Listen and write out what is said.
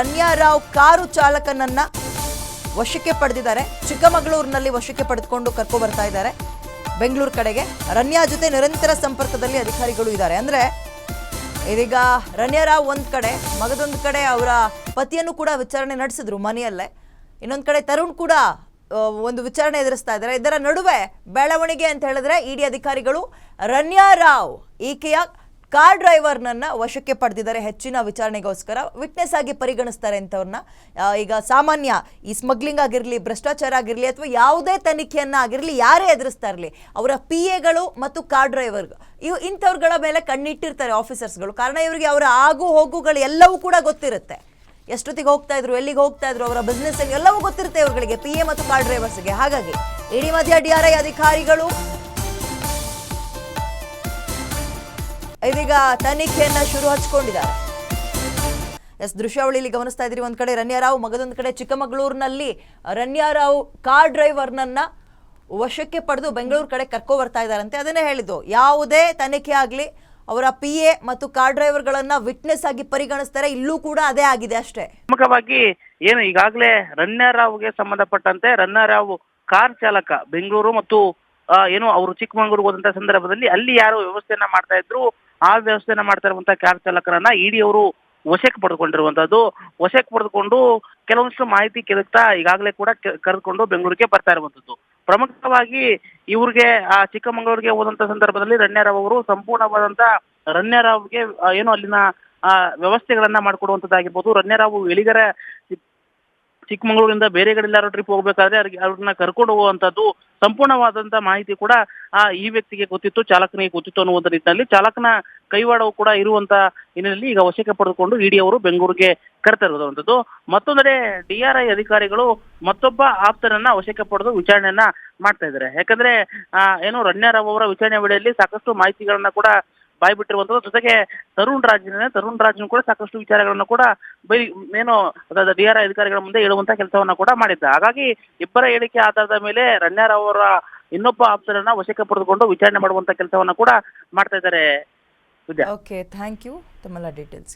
Ranya Rao car ಚಾಲಕನನ್ನ ವಶಕ್ಕೆ ಪಡೆದಿದ್ದಾರೆ. ಚಿಕ್ಕಮಗಳೂರಿನಲ್ಲಿ ವಶಕ್ಕೆ ಪಡೆದುಕೊಂಡು ಕರ್ಕೊ ಬರ್ತಾ ಇದ್ದಾರೆ. ಬೆಂಗಳೂರು ಕಡೆಗೆ ರನ್ಯಾ ಜೊತೆ ನಿರಂತರ ಸಂಪರ್ಕದಲ್ಲಿ ಅಧಿಕಾರಿಗಳು ಇದ್ದಾರೆ. ಅಂದ್ರೆ ಇದೀಗ ರನ್ಯಾರಾವ್ ಒಂದ್ ಕಡೆ, ಮಗದೊಂದು ಕಡೆ ಅವರ ಪತಿಯನ್ನು ಕೂಡ ವಿಚಾರಣೆ ನಡೆಸಿದ್ರು ಮನೆಯಲ್ಲೇ. ಇನ್ನೊಂದ್ ಕಡೆ ತರುಣ್ ಕೂಡ ಒಂದು ವಿಚಾರಣೆ ಎದುರಿಸ್ತಾ ಇದ್ದಾರೆ. ಇದರ ನಡುವೆ ಬೆಳವಣಿಗೆ ಅಂತ ಹೇಳಿದ್ರೆ ಇಡಿ ಅಧಿಕಾರಿಗಳು ರನ್ಯಾರಾವ್ ಈಕೆಯ ಕಾರ್ ಡ್ರೈವರ್ನನ್ನ ವಶಕ್ಕೆ ಪಡೆದಿದ್ದಾರೆ. ಹೆಚ್ಚಿನ ವಿಚಾರಣೆಗೋಸ್ಕರ ವಿಟ್ನೆಸ್ ಆಗಿ ಪರಿಗಣಿಸ್ತಾರೆ ಅಂತವ್ರನ್ನ. ಈಗ ಸಾಮಾನ್ಯ ಈ ಸ್ಮಗ್ಲಿಂಗ್ ಆಗಿರಲಿ, ಭ್ರಷ್ಟಾಚಾರ ಆಗಿರಲಿ ಅಥವಾ ಯಾವುದೇ ತನಿಖೆಯನ್ನ ಆಗಿರಲಿ, ಯಾರೇ ಎದುರಿಸ್ತಾ ಇರಲಿ, ಅವರ ಪಿ ಎಗಳು ಮತ್ತು ಕಾರ್ ಡ್ರೈವರ್ ಇವು ಇಂಥವ್ರುಗಳ ಮೇಲೆ ಕಣ್ಣಿಟ್ಟಿರ್ತಾರೆ ಆಫೀಸರ್ಸ್ಗಳು. ಕಾರಣ ಇವರಿಗೆ ಅವರ ಆಗು ಹೋಗುಗಳು ಎಲ್ಲವೂ ಕೂಡ ಗೊತ್ತಿರುತ್ತೆ. ಎಷ್ಟೊತ್ತಿಗೆ ಹೋಗ್ತಾ ಇದ್ರು, ಎಲ್ಲಿಗೆ ಹೋಗ್ತಾ ಇದ್ರು, ಅವರ ಬಿಸ್ನೆಸ್ ಎಲ್ಲವೂ ಗೊತ್ತಿರುತ್ತೆ ಇವ್ರುಗಳಿಗೆ, ಪಿ ಎ ಮತ್ತು ಕಾರ್ ಡ್ರೈವರ್ಸ್ಗೆ. ಹಾಗಾಗಿ ಇಡೀ ಮಧ್ಯ ಡಿ ಆರ್ ಐ ಅಧಿಕಾರಿಗಳು ಇದೀಗ ತನಿಖೆಯನ್ನ ಶುರು ಹಚ್ಕೊಂಡಿದ್ದಾರೆ ಎಸ್, ದೃಶ್ಯಾವಳಿಯಲ್ಲಿ ಗಮನಿಸ್ತಾ ಇದ್ರಿ ಒಂದ್ ಕಡೆ ರನ್ಯಾರಾವ್ ಮಗದೊಂದ್ ಕಡೆ ಚಿಕ್ಕಮಗಳೂರಿನಲ್ಲಿ ರನ್ಯಾರಾವ್ ಕಾರ್ ಡ್ರೈವರ್ನನ್ನ ವಶಕ್ಕೆ ಪಡೆದು ಬೆಂಗಳೂರು ಕಡೆ ಕರ್ಕೊ ಬರ್ತಾ ಇದ್ದಾರಂತೆ. ಅದನ್ನೇ ಹೇಳಿದ್ದು, ಯಾವುದೇ ತನಿಖೆ ಆಗಲಿ, ಅವರ ಪಿ ಎ ಮತ್ತು ಕಾರ್ ಡ್ರೈವರ್ಗಳನ್ನ ವಿಟ್ನೆಸ್ ಆಗಿ ಪರಿಗಣಿಸ್ತಾರೆ, ಇಲ್ಲೂ ಕೂಡ ಅದೇ ಆಗಿದೆ ಅಷ್ಟೇ. ಪ್ರಮುಖವಾಗಿ ಏನು, ಈಗಾಗಲೇ ರನ್ಯಾರಾವ್ಗೆ ಸಂಬಂಧಪಟ್ಟಂತೆ ರನ್ಯಾರಾವ್ ಕಾರ್ ಚಾಲಕ ಬೆಂಗಳೂರು ಮತ್ತು ಏನು, ಅವರು ಚಿಕ್ಕಮಗಳೂರು ಹೋದಂತ ಸಂದರ್ಭದಲ್ಲಿ ಅಲ್ಲಿ ಯಾರು ವ್ಯವಸ್ಥೆಯನ್ನ ಮಾಡ್ತಾ ಇದ್ರು. ಆ ವ್ಯವಸ್ಥೆಯನ್ನ ಮಾಡ್ತಾ ಇರುವಂತಹ ಕ್ಯಾಬ್ ಚಾಲಕರನ್ನ ಇಡಿ ಅವರು ವಶಕ್ಕೆ ಪಡೆದುಕೊಂಡಿರುವಂತದ್ದು. ವಶಕ್ಕೆ ಪಡೆದುಕೊಂಡು ಕೆಲವೊಂದಿಷ್ಟು ಮಾಹಿತಿ ಕೆದಕ್ತಾ ಈಗಾಗಲೇ ಕೂಡ ಕರೆದುಕೊಂಡು ಬೆಂಗಳೂರಿಗೆ ಬರ್ತಾ ಇರುವಂತದ್ದು. ಪ್ರಮುಖವಾಗಿ ಇವ್ರಿಗೆ, ಆ ಚಿಕ್ಕಮಗಳೂರಿಗೆ ಹೋದಂತ ಸಂದರ್ಭದಲ್ಲಿ ರಣ್ಯರಾವ್ ಅವರು ಸಂಪೂರ್ಣವಾದಂತ ರಣ್ಯರಾವ್ಗೆ ಏನು ಅಲ್ಲಿನ ವ್ಯವಸ್ಥೆಗಳನ್ನ ಮಾಡಿಕೊಡುವಂತದ್ದಾಗಿರ್ಬೋದು. ರಣ್ಯರಾವ್ ಎಲಿಗರ ಚಿಕ್ಕಮಗಳೂರಿಂದ ಬೇರೆ ಕಡೆ ಎಲ್ಲಾರು ಟ್ರಿಪ್ ಹೋಗ್ಬೇಕಾದ್ರೆ ಅವ್ರಿಗೆ ಅವ್ರನ್ನ ಕರ್ಕೊಂಡು ಹೋಗುವಂತದ್ದು ಸಂಪೂರ್ಣವಾದಂತ ಮಾಹಿತಿ ಕೂಡ ಆ ಈ ವ್ಯಕ್ತಿಗೆ ಗೊತ್ತಿತ್ತು, ಚಾಲಕನಿಗೆ ಗೊತ್ತಿತ್ತು ಅನ್ನುವಂತ ನಿಟ್ಟಿನಲ್ಲಿ. ಚಾಲಕನ ಕೈವಾಡವು ಕೂಡ ಇರುವಂತ ಹಿನ್ನೆಲೆಯಲ್ಲಿ ಈಗ ವಶಕ್ಕೆ ಪಡೆದುಕೊಂಡು ಇಡಿ ಅವರು ಬೆಂಗಳೂರಿಗೆ ಕರೆತರುವಂಥದ್ದು ಮತ್ತೊಂದೆಡೆ ಡಿಆರ್ಐ ಅಧಿಕಾರಿಗಳು ಮತ್ತೊಬ್ಬ ಆಪ್ತರನ್ನ ವಶಕ್ಕೆ ಪಡೆದು ವಿಚಾರಣೆಯನ್ನ ಮಾಡ್ತಾ ಇದ್ದಾರೆ. ಯಾಕಂದ್ರೆ ಏನು ರಣ್ಯಾರಾವ್ ಅವರ ವಿಚಾರಣೆ ವೇಳೆಯಲ್ಲಿ ಸಾಕಷ್ಟು ಮಾಹಿತಿಗಳನ್ನ ಕೂಡ ಬಾಯಿ ಬಿಟ್ಟಿರುವಂತದ್ದು ಜೊತೆಗೆ ತರುಣ್ ರಾಜ್ನ, ತರುಣ್ ರಾಜ್ನು ಕೂಡ ಸಾಕಷ್ಟು ವಿಚಾರಗಳನ್ನು ಕೂಡ ಬೈ, ಏನು ಡಿ ಆರ್ ಅಧಿಕಾರಿಗಳ ಮುಂದೆ ಹೇಳುವಂತ ಕೆಲಸವನ್ನ ಕೂಡ ಮಾಡಿದ್ದ. ಹಾಗಾಗಿ ಇಬ್ಬರ ಹೇಳಿಕೆ ಆಧಾರದ ಮೇಲೆ ರಣ್ಯಾರಾವ್ ಅವರ ಇನ್ನೊಬ್ಬ ಆಪ್ತರನ್ನ ವಶಕ್ಕೆ ಪಡೆದುಕೊಂಡು ವಿಚಾರಣೆ ಮಾಡುವಂತ ಕೆಲಸವನ್ನ ಕೂಡ ಮಾಡ್ತಾ ಇದ್ದಾರೆ ಓಕೆ ಥ್ಯಾಂಕ್ ಯು ಡೀಟೇಲ್ಸ್